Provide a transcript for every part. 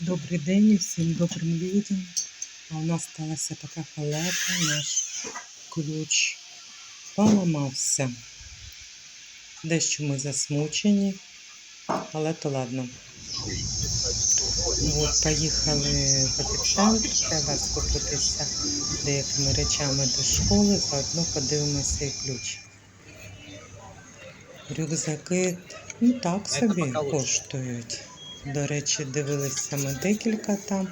Добрий день всім добрим людям. А у нас сталася така халепа, наш ключ поламався. Дещо ми засмучені, але то ладно. Ну, От, поїхали в епіцентр, треба скупитися деякими речами до школи, заодно подивимося і ключ. Рюкзаки, ну так собі коштують. До речі, дивилися ми декілька там,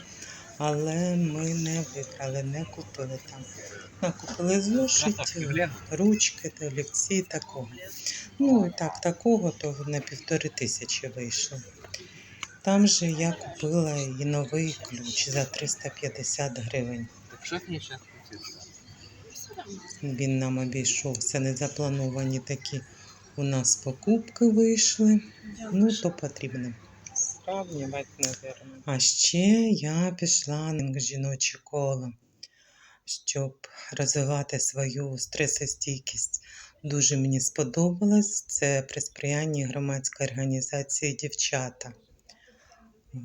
але ми не вибрали, не купили там. Накупили зошитів, ручки та олівці такого. Ну і так, такого то на півтори тисячі вийшло. Там же я купила і новий ключ за 350 гривень. Він нам обійшовся. Незаплановані такі у нас покупки вийшли. Ну, то потрібно. Сравнивать, наверное. А ще я пішла на жіноче коло, щоб розвивати свою стресостійкість. Дуже мені сподобалось. Це при сприянні громадської організації дівчата.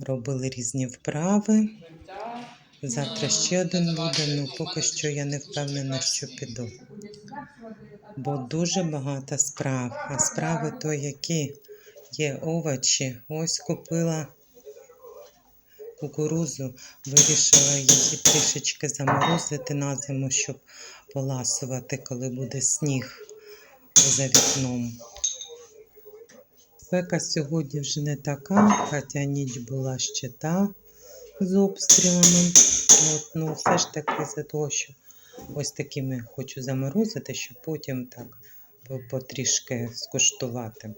Робили різні вправи. Завтра ще один буде, ну поки що я не впевнена, що піду. Бо дуже багато справ. А справи то які є овочі. Ось купила кукурузу, вирішила її трішечки заморозити на зиму, щоб поласувати, коли буде сніг за вікном. Спека сьогодні вже не така, хоча ніч була ще та з обстрілами. От, ну, все ж таки за того, що ось такими хочу заморозити, щоб потім так потрішки скуштувати.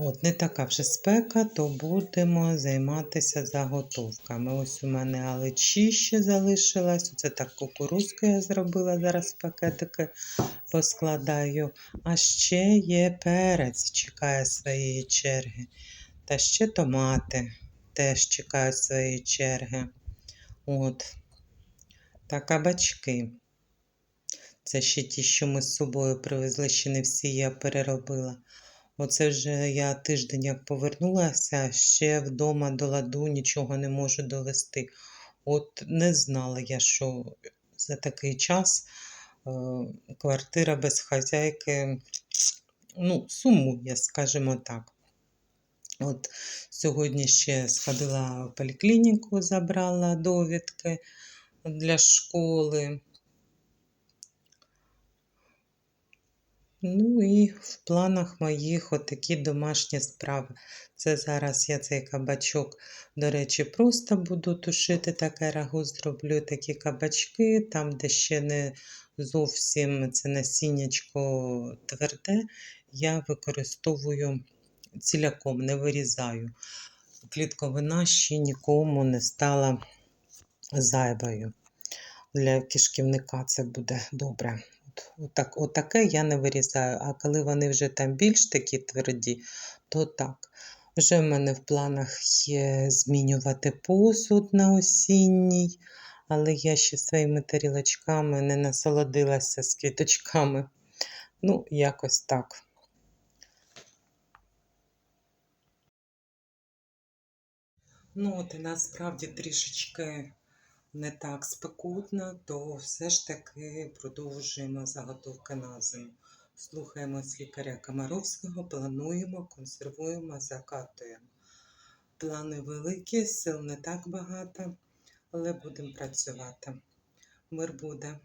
От, не така вже спека, то будемо займатися заготовками. Ось у мене алечі ще залишилась. Це так кукурузку я зробила, зараз пакетики поскладаю. А ще є перець, чекає своєї черги. Та ще томати теж чекають своєї черги. От. Та кабачки. Це ще ті, що ми з собою привезли, ще не всі я переробила. Оце вже я тиждень як повернулася, ще вдома до ладу нічого не можу довести. От не знала я, що за такий час е, квартира без хазяйки, ну, сумує, скажімо так. От сьогодні ще сходила в поліклініку, забрала довідки для школи. Ну і в планах моїх отакі домашні справи. Це зараз я цей кабачок, до речі, просто буду тушити таке рагу, зроблю такі кабачки, там, де ще не зовсім це насіннячко тверде, я використовую ціляком, не вирізаю. Клітковина ще нікому не стала зайвою. Для кишківника це буде добре. От, отак, отаке я не вирізаю, а коли вони вже там більш такі тверді, то так. Вже в мене в планах є змінювати посуд на осінній, але я ще своїми тарілочками не насолодилася з квіточками. Ну, якось так. Ну, от і насправді трішечки не так спекутна, то все ж таки продовжуємо заготовки на зиму. Слухаємось лікаря Комаровського, плануємо, консервуємо, закатуємо. Плани великі, сил не так багато, але будемо працювати. Мир буде.